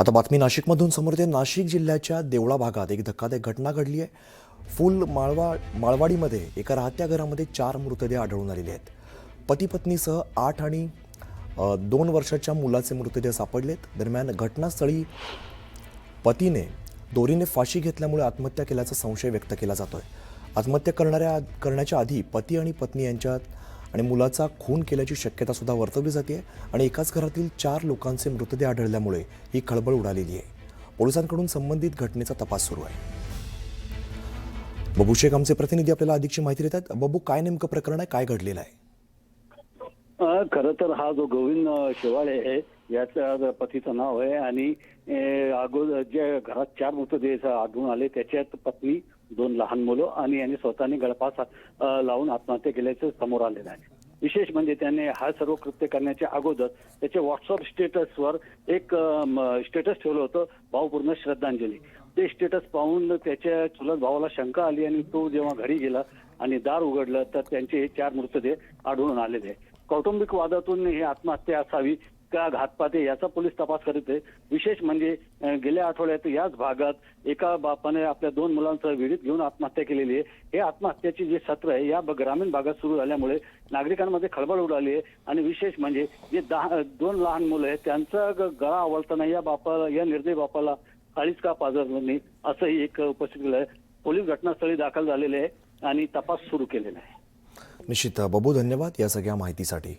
आता बातमी नाशिकमधून. समोर येते नाशिक जिल्ह्याच्या देवळा भागात एक धक्कादायक घटना घडली आहे. फुल माळवा माळवाडीमध्ये एका राहत्या घरामध्ये चार मृतदेह आढळून आलेले आहेत. पती पत्नीसह आठ आणि दोन वर्षाच्या मुलाचे मृतदेह सापडलेत. दरम्यान घटनास्थळी पतीने दोरीने फाशी घेतल्यामुळे आत्महत्या केल्याचा संशय व्यक्त केला जातोय. आत्महत्या करणाऱ्या करण्याच्या आधी पती आणि पत्नी यांच्यात आणि मुलाचा खून केल्याची शक्यता सुद्धा वर्तवली जाते आणि एकाच घरातील चार लोकांचे मृतदेह आढळल्यामुळे ही खळबळ उडालेली आहे. पोलिसांकडून संबंधित घटनेचा तपास सुरू आहे. बबू शेख आमचे प्रतिनिधी आपल्याला अधिकची माहिती देतात. बबू काय नेमकं प्रकरण आहे? काय घडलेलं आहे? खर तर हा जो गोविंद शेवाळे आहे याचं पतीचं नाव आहे आणि अगोदर जे घरात चार मृतदेह आढळून आले त्याच्यात पत्नी दोन लहान मुलं आणि यांनी स्वतःने गळफास लावून आत्महत्या केल्याचं समोर आलेलं आहे. विशेष म्हणजे त्याने हा सर्व कृत्य करण्याच्या अगोदर त्याच्या व्हॉट्सअप स्टेटसवर एक स्टेटस ठेवलं होतं भावपूर्ण श्रद्धांजली. ते स्टेटस पाहून त्याच्या चुलत भावाला शंका आली आणि तो जेव्हा घरी गेला आणि दार उघडलं तर त्यांचे हे चार मृतदेह आढळून आलेले आहे कौटुंबिक वादातून ही आत्महत्या असावी का घातपाते याचा पोलीस तपास करीत आहे. विशेष म्हणजे गेल्या आठवड्यात याच भागात एका बापाने आपल्या दोन मुलांसह विडीत घेऊन आत्महत्या केलेली आहे. हे आत्महत्याचे जे सत्र आहे या ग्रामीण भागात सुरू झाल्यामुळे नागरिकांमध्ये खळबळ उडाली आहे. आणि विशेष म्हणजे जे दहा दोन लहान मुलं आहेत त्यांचा गळा आवळताना या बापाला या निर्दय बापाला काळीच का पाजरली असंही एक उपस्थित केलं आहे. पोलीस घटनास्थळी दाखल झालेले आहे आणि तपास सुरू केलेला आहे. निश्चित बाबू धन्यवाद या सगळ्या माहितीसाठी.